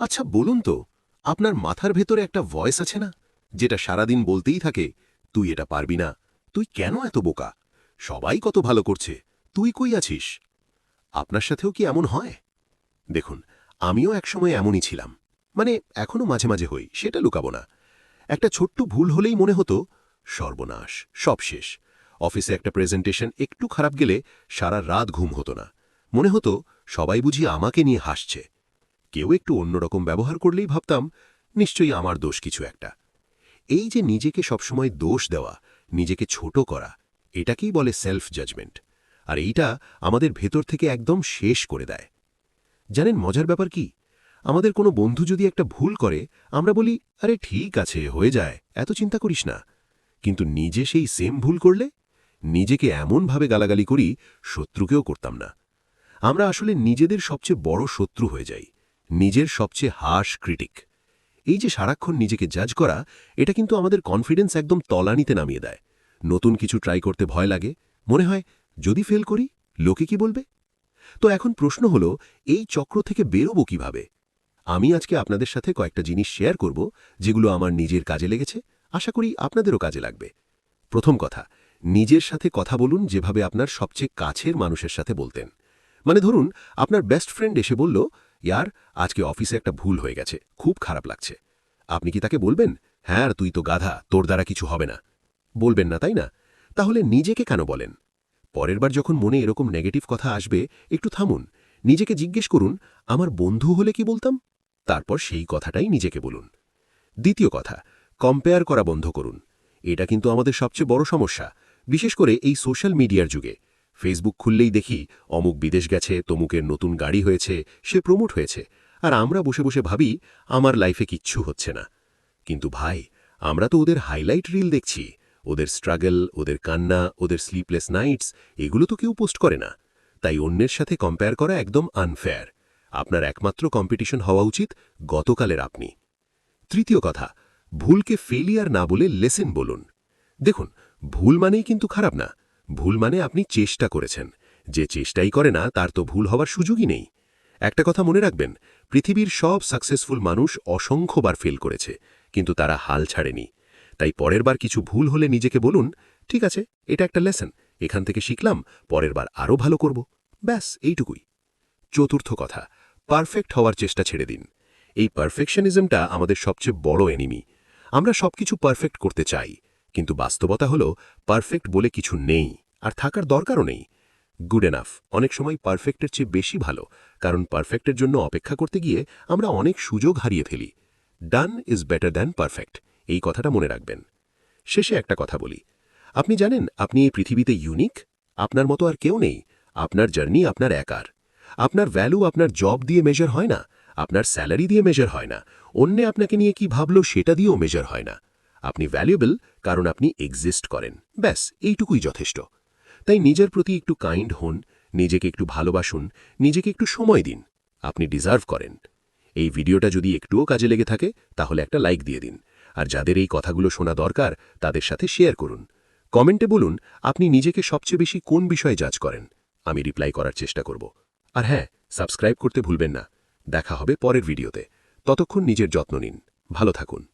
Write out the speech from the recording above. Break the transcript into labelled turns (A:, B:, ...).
A: আচ্ছা বলুন তো, আপনার মাথার ভেতরে একটা ভয়েস আছে না, যেটা সারাদিন বলতেই থাকে, তুই এটা পারবি না, তুই কেন এত বোকা? সবাই কত ভালো করছে, তুই কই আছিস? আপনার সাথেও কি এমন হয়? দেখুন, আমিও একসময় এমনই ছিলাম মানে এখনও মাঝে মাঝে হই, সেটা লুকাবো না। একটা ছোট্ট ভুল হলেই মনে হতো, সর্বনাশ, সব শেষ। অফিসে একটা প্রেজেন্টেশন একটু খারাপ গেলে সারা রাত ঘুম হতো না। মনে হতো, সবাই বুঝি আমাকে নিয়ে হাসছে। কেউ একটু অন্যরকম ব্যবহার করলেই ভাবতাম, নিশ্চয়ই আমার দোষ কিছু একটা। এই যে নিজেকে সবসময় দোষ দেওয়া, নিজেকে ছোট করা, এটাকেই বলে সেলফ জাজমেন্ট আর এইটা আমাদের ভেতর থেকে একদম শেষ করে দেয়। জানেন মজার ব্যাপার কি? আমাদের কোনো বন্ধু যদি একটা ভুল করে, আমরা বলি, আরে ঠিক আছে, হয়ে যায়, এত চিন্তা করিস না। কিন্তু নিজে সেই সেম ভুল করলে, নিজেকে এমনভাবে গালাগালি করি, শত্রুকেও করতাম না। আমরা আসলে নিজেদের সবচেয়ে বড় শত্রু হয়ে যাই। নিজের সবচেয়ে হাস ক্রিটিক এই যে সারাক্ষণ নিজেকে জাজ করা, এটা কিন্তু আমাদের কনফিডেন্স একদম তলানিতে নামিয়ে দেয়। নতুন কিছু ট্রাই করতে ভয় লাগে। মনে হয়, যদি ফেল করি, লোকে কি বলবে? তো এখন প্রশ্ন হলো, এই চক্র থেকে বেরোবো কীভাবে? আমি আজকে আপনাদের সাথে কয়েকটা জিনিস শেয়ার করব, যেগুলো আমার নিজের কাজে লেগেছে। আশা করি আপনাদেরও কাজে লাগবে। প্রথম কথা, নিজের সাথে কথা বলুন যেভাবে আপনার সবচেয়ে কাছের মানুষের সাথে বলতেন। মানে ধরুন, আপনার বেস্ট ফ্রেন্ড এসে বলল ইয়ার, আজকে অফিসে একটা ভুল হয়ে গেছে। খুব খারাপ লাগছে। আপনি কি তাকে বলবেন হ্যাঁ তুই তো গাধা, তোর দ্বারা কিছু হবে না বলবেন না, তাই না? তাহলে নিজেকে কেন বলেন? পরের বার যখন মনে এরকম নেগেটিভ কথা আসবে, একটু থামুন। নিজেকে জিজ্ঞেস করুন, আমার বন্ধু হলে কি বলতাম? তারপর সেই কথাটাই নিজেকে বলুন। দ্বিতীয় কথা কম্পেয়ার করা বন্ধ করুন। এটা কিন্তু আমাদের সবচেয়ে বড় সমস্যা। বিশেষ করে এই সোশ্যাল মিডিয়ার যুগে। ফেসবুক খুললেই দেখি অমুক বিদেশ গেছে, তমুকের নতুন গাড়ি হয়েছে, সে প্রমোট হয়েছে। আর আমরা বসে বসে ভাবি, আমার লাইফে কিচ্ছু হচ্ছে না। কিন্তু ভাই, আমরা তো ওদের হাইলাইট রিল দেখছি। ওদের স্ট্রাগল ওদের কান্না, ওদের স্লিপলেস নাইটস এগুলো তো কেউ পোস্ট করে না। তাই অন্যের সাথে কম্পেয়ার করা একদম আনফেয়ার আপনার একমাত্র কম্পিটিশন হওয়া উচিত গতকালের আপনি। তৃতীয় কথা, ভুলকে ফেলিয়ার না বলে লেসেন বলুন। দেখুন, ভুল মানেই কিন্তু খারাপ না। ভুল মানে আপনি চেষ্টা করেছেন। যে চেষ্টাই করে না, তার তো ভুল হওয়ার সুযোগই নেই। একটা কথা মনে রাখবেন, পৃথিবীর সব সাকসেসফুল মানুষ অসংখ্যবার ফেল করেছে, কিন্তু তারা হাল ছাড়েনি। তাই পরের বার কিছু ভুল হলে নিজেকে বলুন, ঠিক আছে, এটা একটা লেসন এখান থেকে শিখলাম, পরের বার আরও ভালো করব। ব্যাস, এইটুকুই। চতুর্থ কথা পারফেক্ট হওয়ার চেষ্টা ছেড়ে দিন। এই পারফেকশনিজমটা আমাদের সবচেয়ে বড় এনিমি আমরা সবকিছু পারফেক্ট করতে চাই। কিন্তু বাস্তবতা হলো পারফেক্ট বলে কিছু নেই, আর থাকার দরকারও নেই। গুড এনাফ অনেক সময় পারফেক্টের চেয়ে বেশি ভালো, কারণ পারফেক্টের জন্য অপেক্ষা করতে গিয়ে আমরা অনেক সুযোগ হারিয়ে ফেলি। Done is better than perfect এই কথাটা মনে রাখবেন। শেষে একটা কথা বলি। আপনি জানেন, আপনি এই পৃথিবীতে ইউনিক আপনার মতো আর কেউ নেই। আপনার জার্নি আপনার একার। আপনার ভ্যালু আপনার জব দিয়ে মেজার হয় না, আপনার স্যালারি দিয়ে মেজার হয় না। অন্যে আপনাকে নিয়ে কি ভাবলো সেটা দিয়েও মেজার হয় না। আপনি ভ্যালুয়েবল কারণ আপনি এক্সিস্ট করেন। ব্যাস, এইটুকুই যথেষ্ট। তাই নিজের প্রতি একটু কাইন্ড হন, নিজেকে একটু ভালোবাসুন, নিজেকে একটু সময় দিন। আপনি ডিজার্ভ করেন। এই ভিডিওটা যদি একটুও কাজে লেগে থাকে, তাহলে একটা লাইক দিয়ে দিন। আর যাদের এই কথাগুলো শোনা দরকার, তাদের সাথে শেয়ার করুন। কমেন্টে বলুন, আপনি নিজেকে সবচেয়ে বেশি কোন বিষয়ে জাজ করেন? আমি রিপ্লাই করার চেষ্টা করব। আর হ্যাঁ সাবস্ক্রাইব করতে ভুলবেন না। দেখা হবে পরের ভিডিওতে। ততক্ষণ নিজের যত্ন নিন। ভালো থাকুন।